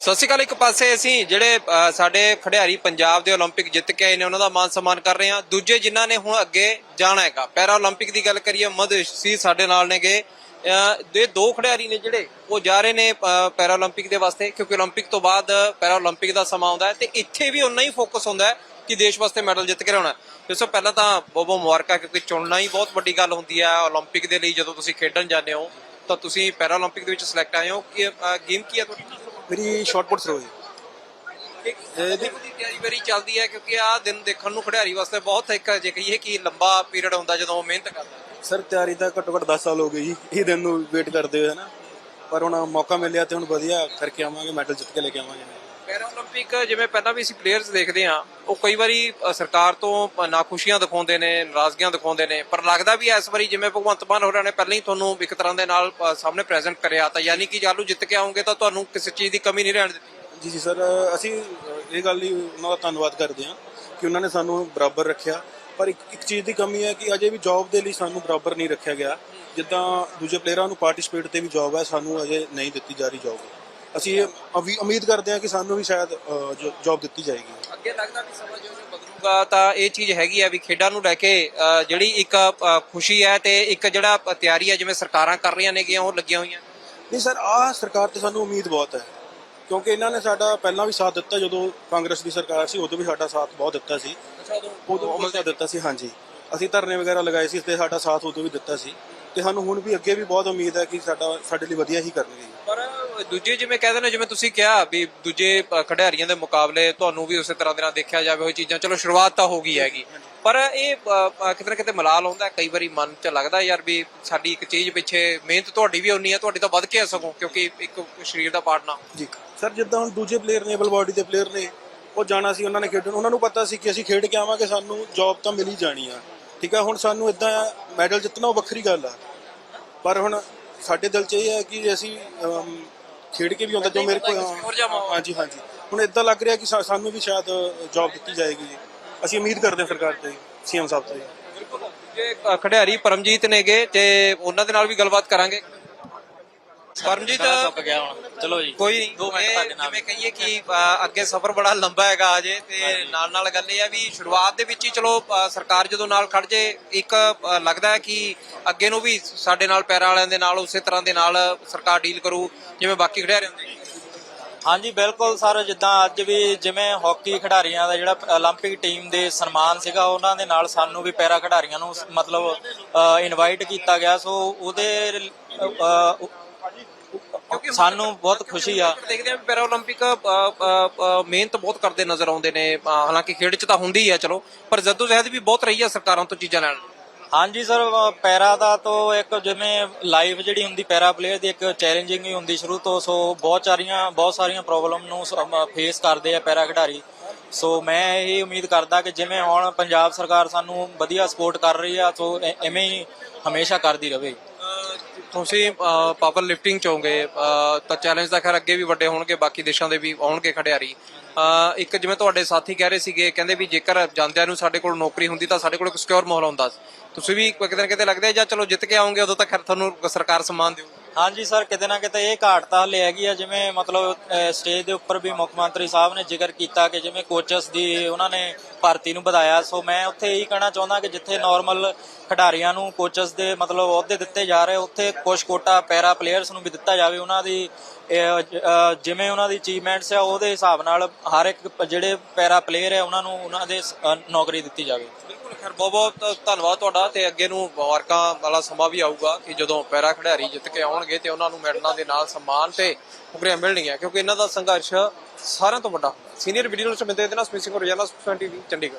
ਸਤਿ ਸ਼੍ਰੀ ਅਕਾਲ ਇੱਕ ਪਾਸੇ ਅਸੀਂ ਜਿਹੜੇ ਅ, ਸਾਡੇ ਖਿਡਾਰੀ ਪੰਜਾਬ ਦੇ 올림픽 ਜਿੱਤ ਕੇ ਆਏ ਨੇ ਉਹਨਾਂ ਦਾ ਮਾਨ ਸਨਮਾਨ ਕਰ ਰਹੇ ਹਾਂ ਦੂਜੇ ਜਿਨ੍ਹਾਂ ਨੇ ਹੁਣ ਅੱਗੇ ਜਾਣਾ ਹੈਗਾ ਪੈਰਾ 올림픽 ਦੀ ਗੱਲ ਕਰੀਏ ਮਦ ਸੀ ਸਾਡੇ ਨਾਲ ਨੇਗੇ ਅ, ਦੇ ਦੋ ਖਿਡਾਰੀ ਨੇ ਜਿਹੜੇ ਉਹ ਜਾ ਰਹੇ ਨੇ ਅ, ਪੈਰਾ 올림픽 ਦੇ ਵਾਸਤੇ ਕਿਉਂਕਿ 올림픽 ਤੋਂ ਬਾਅਦ ਪੈਰਾ 올림픽 ਦਾ ਸਮਾਂ ਆਉਂਦਾ ਹੈ ਤੇ ਇੱਥੇ ਵੀ ਉਨਾ ਹੀ ਫੋਕਸ ਹੁੰਦਾ ਹੈ ਕਿ ਦੇਸ਼ ਵਾਸਤੇ ਮੈਡਲ ਜਿੱਤ ਕੇ ਲਿਆਉਣਾ ਇਸ ਤੋਂ ਪਹਿਲਾਂ ਤਾਂ ਬਹੁਤ ਬਹੁਤ ਮੁਬਾਰਕਾਂ ਕਿਉਂਕਿ ਚੁਣਨਾ ਹੀ ਬਹੁਤ ਵੱਡੀ ਗੱਲ ਹੁੰਦੀ ਹੈ 올림픽 ਦੇ ਲਈ ਜਦੋਂ ਤੁਸੀਂ ਖੇਡਣ ਜਾਂਦੇ ਹੋ ਤਾਂ ਤੁਸੀਂ ਪੈਰਾ 올림픽 ਦੇ ਵਿੱਚ ਸਿਲੈਕਟ ਆਏ ਹੋ ਕਿ ਗੇਮ ਕੀ ਹੈ ਤੁਹਾਡੀ ਮੇਰੀ ਸ਼ਾਰਟ ਪੁੱਟ ਥਰੋ ਹੈ ਇਹਦੀ ਤਿਆਰੀ ਬੜੀ ਚੱਲਦੀ ਹੈ ਕਿਉਂਕਿ ਆਹ ਦਿਨ ਦੇਖਣ ਨੂੰ ਖਿਡਾਰੀ ਵਾਸਤੇ ਬਹੁਤ ਇੱਕ ਜੇ ਕਹੀਏ ਕਿ ਲੰਬਾ ਪੀਰੀਅਡ ਹੁੰਦਾ ਜਦੋਂ ਉਹ ਮਿਹਨਤ ਕਰਦਾ। ਸਰ ਤਿਆਰੀ ਤਾਂ ਘੱਟੋ ਘੱਟ 10 ਸਾਲ ਹੋ ਗਏ ਜੀ। ਇਹ ਦਿਨ ਨੂੰ ਵੇਟ ਕਰਦੇ ਹੋਏ ਹਨਾ ਪਰ ਹੁਣ ਮੌਕਾ ਮਿਲਿਆ ਤੇ ਹੁਣ ਵਧੀਆ ਕਰਕੇ ਆਵਾਂਗੇ ਮੈਡਲ ਜਿੱਤ ਕੇ ਲੈ ਕੇ ਆਵਾਂਗੇ। ਪੈਰਾ 올림픽 ਜਿਵੇਂ ਪਹਿਲਾਂ ਵੀ ਅਸੀਂ ਪਲੇਅਰਸ ਦੇਖਦੇ ਹਾਂ ਉਹ ਕਈ ਵਾਰੀ ਅ, ਸਰਕਾਰ ਤੋਂ ਨਾਖੁਸ਼ੀਆਂ ਦਿਖਾਉਂਦੇ ਨੇ ਨਾਰਾਜ਼ਗੀਆਂ ਦਿਖਾਉਂਦੇ ਨੇ ਪਰ ਲੱਗਦਾ ਵੀ ਇਸ ਵਾਰੀ ਜਿਵੇਂ ਭਗਵੰਤ ਮਾਨ ਹੋਰਾਂ ਨੇ ਪਹਿਲਾਂ ਹੀ ਤੁਹਾਨੂੰ ਇੱਕ ਤਰ੍ਹਾਂ ਦੇ ਨਾਲ ਅ, ਸਾਹਮਣੇ ਪ੍ਰੈਜ਼ੈਂਟ ਕਰਿਆ ਤਾਂ ਯਾਨੀ ਕਿ ਜਾਲੂ ਜਿੱਤ ਕੇ ਆਉਂਗੇ ਤਾਂ ਤੁਹਾਨੂੰ ਕਿਸੇ ਚੀਜ਼ ਦੀ ਕਮੀ ਨਹੀਂ ਰਹਿਣ ਦਿੱਤੀ ਜੀ ਜੀ ਸਰ ਅਸੀਂ ਅ, ਇਹ ਗੱਲ ਲਈ ਉਹਨਾਂ ਦਾ ਧੰਨਵਾਦ ਕਰਦੇ ਹਾਂ ਕਿ ਉਹਨਾਂ ਨੇ ਸਾਨੂੰ ਬਰਾਬਰ ਰੱਖਿਆ ਪਰ ਇੱਕ ਇੱਕ ਚੀਜ਼ ਦੀ ਕਮੀ ਹੈ ਕਿ ਅਜੇ ਵੀ ਜੌਬ ਦੇ ਲਈ ਸਾਨੂੰ ਬਰਾਬਰ ਨਹੀਂ ਰੱਖਿਆ ਗਿਆ ਜਿੱਦਾਂ ਦੂਜੇ ਪਲੇਅਰਾਂ ਨੂੰ ਪਾਰਟਿਸਿਪੇਟ ਤੇ ਵੀ ਜੌਬ ਹੈ ਸਾਨੂੰ ਅਜੇ ਨਹੀਂ ਦਿੱਤੀ ਜਾ ਰਹੀ ਜੌਬ ਅਸੀਂ ਅਵੀ- ਉਮੀਦ ਕਰਦੇ ਹਾਂ ਕਿ ਸਾਨੂੰ ਵੀ ਸ਼ਾਇਦ ਜੌਬ ਦਿੱਤੀ ਜਾਏਗੀ। ਅੱਗੇ ਲੱਗਦਾ ਵੀ ਸਮਾਂ ਜਿਉਂ ਬਦਲੂਗਾ ਤਾਂ ਇਹ ਚੀਜ਼ ਹੈਗੀ ਆ ਵੀ ਖੇਡਾਂ ਨੂੰ ਲੈ ਕੇ ਜਿਹੜੀ ਇੱਕ ਖੁਸ਼ੀ ਹੈ ਤੇ ਇੱਕ ਜਿਹੜਾ ਤਿਆਰੀ ਹੈ ਜਿਵੇਂ ਸਰਕਾਰਾਂ ਕਰ ਰਹੀਆਂ ਨੇਗੀਆਂ ਉਹ ਲੱਗੀਆਂ ਹੋਈਆਂ। ਨਹੀਂ ਸਰ ਆਹ ਸਰਕਾਰ ਤੇ ਸਾਨੂੰ ਉਮੀਦ ਬਹੁਤ ਹੈ। ਕਿਉਂਕਿ ਇਹਨਾਂ ਨੇ ਸਾਡਾ ਪਹਿਲਾਂ ਵੀ ਸਾਥ ਦਿੱਤਾ ਜਦੋਂ ਕਾਂਗਰਸ ਦੀ ਸਰਕਾਰ ਸੀ ਉਦੋਂ ਵੀ ਸਾਡਾ ਸਾਥ ਬਹੁਤ ਦਿੱਤਾ ਸੀ। ਉਦੋਂ ਤਾਂ ਦਿੱਤਾ ਸੀ ਹਾਂਜੀ। ਅਸੀਂ ਧਰਨੇ ਵਗੈਰਾ ਲਗਾਏ ਸੀ ਤੇ ਸਾਡਾ ਸਾਥ ਉਦੋਂ ਵੀ ਦਿੱਤਾ ਸੀ। ਤੇ ਸਾਨੂੰ ਹੁਣ ਵੀ ਅੱਗੇ ਵੀ ਬਹੁਤ ਉਮੀਦ ਹੈ ਕਿ ਸਾਡਾ ਸਾਡੇ ਲਈ ਵਧੀਆ ਹੀ ਕਰਨਗੇ ਪਰ ਦੂਜੇ ਜਿਵੇਂ ਕਹਿੰਦੇ ਨੇ ਜਿਵੇਂ ਤੁਸੀਂ ਕਿਹਾ ਵੀ ਦੂਜੇ ਖਿਡਾਰੀਆਂ ਦੇ ਮੁਕਾਬਲੇ ਤੁਹਾਨੂੰ ਵੀ ਉਸੇ ਤਰ੍ਹਾਂ ਦੇ ਨਾਲ ਦੇਖਿਆ ਜਾਵੇ ਉਹ ਚੀਜ਼ਾਂ। ਚਲੋ ਸ਼ੁਰੂਆਤ ਤਾਂ ਹੋ ਗਈ ਹੈਗੀ। ਪਰ ਇਹ ਕਿਤੇ ਨਾ ਕਿਤੇ ਮਲਾਲ ਆਉਂਦਾ ਹੈ, ਕਈ ਵਾਰੀ ਮਨ 'ਚ ਲੱਗਦਾ ਯਾਰ ਵੀ ਸਾਡੀ ਇੱਕ ਚੀਜ਼ ਪਿੱਛੇ ਮਿਹਨਤ ਤੁਹਾਡੀ ਵੀ ਉਨੀ ਹੈ ਤੁਹਾਡੀ ਤਾਂ ਵੱਧ ਕੇ ਸਗੋਂ ਕਿਉਂਕਿ ਇੱਕ ਸਰੀਰ ਦਾ ਪਾਰਟ ਨਾ ਜੀ। ਸਰ ਜਿੱਦਾਂ ਹੁਣ ਦੂਜੇ ਪਲੇਅਰ ਨੇ ਏਬਲ ਬਾਡੀ ਦੇ ਪਲੇਅਰ ਨੇ ਉਹ ਜਾਣਾ ਸੀ ਉਹਨਾਂ ਨੇ ਖੇਡਣ। ਉਹਨਾਂ ਨੂੰ ਪਤਾ ਸੀ ਕਿ ਅਸੀਂ ਖੇਡ ਕੇ ਆਵਾਂਗੇ ਸਾਨੂੰ ਜੌਬ ਤਾਂ ਮਿਲ ਹੀ ਜਾਣੀ ਆ। ਠੀਕ ਆ ਹੁਣ ਸਾਨੂੰ ਇਦਾਂ ਮੈਡਲ ਜਿੱਤਣਾ ਉਹ ਵੱਖਰੀ ਗੱਲ ਆ। ਪਰ ਹੁਣ ਸਾਡੇ ਦਿਲ 'ਚ ਇਹ ਹੈ ਕਿ ਅਸੀਂ ਖੇਡ ਕੇ ਵੀ ਆਉਂਦਾ ਜੋ ਮੇਰੇ ਕੋਲ। ਹਾਂਜੀ ਹਾਂਜੀ। ਹੁਣ ਇਦਾਂ ਲੱਗ ਰਿਹਾ ਕਿ ਸਾਨੂੰ ਵੀ ਸ਼ਾਇਦ ਜੌਬ ਦਿੱਤੀ ਜਾਏਗੀ ਅਸੀਂ ਉਮੀਦ ਕਰਦੇ ਹਾਂ ਸਰਕਾਰ ਤੇ ਸੀਐਮ ਸਾਹਿਬ ਤੋਂ। ਜੇ ਅ, ਖਿਡਾਰੀ ਪਰਮਜੀਤ ਨੇਗੇ ਤੇ ਉਹਨਾਂ ਦੇ ਨਾਲ ਵੀ ਗੱਲਬਾਤ ਕਰਾਂਗੇ। ਪਰਮਜੀਤ ਸੱਪ ਗਿਆ ਹੁਣ ਚਲੋ ਜੀ ਕੋਈ ਨਹੀਂ ਦੋ ਮਿੰਟ ਇਹ ਤੁਹਾਡੇ ਨਾਲ ਜਿਵੇਂ ਕਹੀਏ ਕਿ ਅ, ਅੱਗੇ ਸਫ਼ਰ ਬੜਾ ਲੰਬਾ ਹੈਗਾ ਅਜੇ ਤੇ ਨਾਲ ਨਾਲ ਗੱਲ ਇਹ ਆ ਵੀ ਸ਼ੁਰੂਆਤ ਦੇ ਵਿੱਚ ਹੀ ਚਲੋ ਅ, ਸਰਕਾਰ ਜਦੋਂ ਨਾਲ ਖੜ ਜੇ ਇੱਕ ਅ, ਲੱਗਦਾ ਹੈ ਕਿ ਅੱਗੇ ਨੂੰ ਵੀ ਸਾਡੇ ਨਾਲ ਪੈਰਾਂ ਵਾਲਿਆਂ ਦੇ ਨਾਲ ਉਸੇ ਤਰ੍ਹਾਂ ਦੇ ਨਾਲ ਸਰਕਾਰ ਡੀਲ ਕਰੂ ਜਿਵੇਂ ਬਾਕੀ ਖਿਡਾਰੀ ਹੁੰਦੇ ਹਾਂਜੀ ਬਿਲਕੁਲ ਸਰ ਜਿੱਦਾਂ ਅੱਜ ਵੀ ਜਿਵੇਂ ਹਾਕੀ ਖਿਡਾਰੀਆਂ ਦਾ ਜਿਹੜਾ 올림픽 ਟੀਮ ਦੇ ਸਨਮਾਨ ਸੀਗਾ ਉਹਨਾਂ ਦੇ ਨਾਲ ਸਾਨੂੰ ਵੀ ਪੈਰਾ ਖਿਡਾਰੀਆਂ ਨੂੰ ਸ- ਮਤਲਬ ਇਨਵਾਈਟ ਕੀਤਾ ਗਿਆ ਸੋ ਉਹਦੇ ਅ, ਅ, ਸਾਨੂੰ ਬਹੁਤ ਖੁਸ਼ੀ ਆ ਦੇਖਦੇ ਆ ਵੀ ਪੈਰਾ 올림픽 ਮਿਹਨਤ ਬਹੁਤ ਕਰਦੇ ਨਜ਼ਰ ਆਉਂਦੇ ਨੇ ਅ, ਹਾਲਾਂਕਿ ਖੇਡ 'ਚ ਤਾਂ ਹੁੰਦੀ ਹੀ ਆ ਚਲੋ ਪਰ ਜਦੋਜਹਿਦ ਵੀ ਬਹੁਤ ਰਹੀ ਆ ਸਰਕਾਰਾਂ ਤੋਂ ਚੀਜ਼ਾਂ ਲੈਣ ਹਾਂਜੀ ਸਰ ਅ, ਪੈਰਾ ਦਾ ਤੋਂ ਇੱਕ ਜਿਵੇਂ ਲਾਈਵ ਜਿਹੜੀ ਹੁੰਦੀ ਪੈਰਾ ਪਲੇਅਰ ਦੀ ਇੱਕ ਚੈਲੰਜਿੰਗ ਹੀ ਹੁੰਦੀ ਸ਼ੁਰੂ ਤੋਂ ਸੋ ਬਹੁਤ ਸਾਰੀਆਂ ਬਹੁਤ ਸਾਰੀਆਂ ਪ੍ਰੋਬਲਮ ਨੂੰ ਫੇਸ ਕਰਦੇ ਆ ਪੈਰਾ ਖਿਡਾਰੀ ਸੋ ਮੈਂ ਇਹ ਉਮੀਦ ਕਰਦਾ ਕਿ ਜਿਵੇਂ ਹੁਣ ਪੰਜਾਬ ਸਰਕਾਰ ਸਾਨੂੰ ਵਧੀਆ ਸਪੋਰਟ ਕਰ ਰਹੀ ਆ ਸੋ ਐ- ਐਵੇਂ ਹੀ ਹਮੇਸ਼ਾ ਕਰਦੀ ਰਹੇ ਅਹ ਤੁਸੀਂ ਪਾਵਰ ਲਿਫਟਿੰਗ ਚ ਹੋਗੇ ਤਾਂ ਚੈਲੰਜ ਤਾਂ ਖੈਰ ਅੱਗੇ ਵੀ ਵੱਡੇ ਹੋਣਗੇ, ਬਾਕੀ ਦੇਸ਼ਾਂ ਦੇ ਵੀ ਆਉਣਗੇ ਖਿਡਾਰੀ। ਇੱਕ ਜਿਵੇਂ ਤੁਹਾਡੇ ਸਾਥੀ ਕਹਿ ਰਹੇ ਸੀਗੇ, ਕਹਿੰਦੇ ਵੀ ਜੇਕਰ ਜਾਂਦਿਆਂ ਨੂੰ ਸਾਡੇ ਕੋਲ ਨੌਕਰੀ ਹੁੰਦੀ ਤਾਂ ਸਾਡੇ ਕੋਲ ਇੱਕ ਸਿਕਿਉਰ ਮਾਹੌਲ ਹੁੰਦਾ। ਤੁਸੀਂ ਵੀ ਕਿਤੇ ਨਾ ਕਿਤੇ ਲੱਗਦਾ ਜਾਂ ਚਲੋ ਜਿੱਤ ਕੇ ਆਉਂਗੇ ਉਦੋਂ ਤਾਂ ਖੈਰ ਤੁਹਾਨੂੰ ਸਰਕਾਰ ਸਨਮਾਨ ਦਿਓ ਹਾਂਜੀ ਸਰ, ਕਿਤੇ ਨਾ ਕਿਤੇ ਇਹ ਘਾਟ ਤਾਂ ਹਲੇ ਹੈਗੀ ਆ, ਜਿਵੇਂ ਮਤਲਬ ਸਟੇਜ ਦੇ ਉੱਪਰ ਵੀ ਮੁੱਖ ਮੰਤਰੀ ਸਾਹਿਬ ਨੇ ਜ਼ਿਕਰ ਕੀਤਾ ਕਿ ਜਿਵੇਂ ਕੋਚਸ ਦੀ ਉਹਨਾਂ ਨੇ ਭਰਤੀ ਨੂੰ ਵਧਾਇਆ। ਸੋ ਮੈਂ ਉੱਥੇ ਇਹੀ ਕਹਿਣਾ ਚਾਹੁੰਦਾ ਕਿ ਜਿੱਥੇ ਨਾਰਮਲ ਖਿਡਾਰੀਆਂ ਨੂੰ ਕੋਚਸ ਦੇ ਮਤਲਬ ਅਹੁਦੇ ਦਿੱਤੇ ਜਾ ਰਹੇ, ਉੱਥੇ ਕੁਝ ਕੋਟਾ ਪੈਰਾ ਪਲੇਅਰਸ ਨੂੰ ਵੀ ਦਿੱਤਾ ਜਾਵੇ। ਉਹਨਾਂ ਦੀ ਜਿਵੇਂ ਉਹਨਾਂ ਦੀ ਅਚੀਵਮੈਂਟਸ ਆ, ਉਹਦੇ ਹਿਸਾਬ ਨਾਲ ਹਰ ਇੱਕ ਜਿਹੜੇ ਪੈਰਾ ਪਲੇਅਰ ਹੈ ਉਹਨਾਂ ਨੂੰ ਉਹਨਾਂ ਦੇ ਨੌਕਰੀ ਦਿੱਤੀ ਜਾਵੇ। ਖੈਰ, ਬਹੁਤ ਬਹੁਤ ਧੰਨਵਾਦ ਤੁਹਾਡਾ ਤੇ ਅੱਗੇ ਨੂੰ ਮੁਬਾਰਕਾਂ ਵਾਲਾ ਸਮਾਂ ਵੀ ਆਊਗਾ ਕਿ ਜਦੋਂ ਪੈਰਾ ਖਿਡਾਰੀ ਜਿੱਤ ਕੇ ਆਉਣਗੇ ਤੇ ਉਹਨਾਂ ਨੂੰ ਮੈਡਲਾਂ ਦੇ ਨਾਲ ਸਨਮਾਨ ਤੇ ਨੌਕਰੀਆਂ ਮਿਲਣਗੀਆਂ, ਕਿਉਂਕਿ ਇਹਨਾਂ ਦਾ ਸੰਘਰਸ਼ ਸਾਰਿਆਂ ਤੋਂ ਵੱਡਾ ਸੀਨੀਅਰ ਵੀਡੀਓ ਨੂੰ ਮਿਲਦੇ ਨਾਲ ਸਮਿਸਿੰਗ ਰੋਜ਼ਾਨਾ 20 ਚੰਡੀਗੜ੍ਹ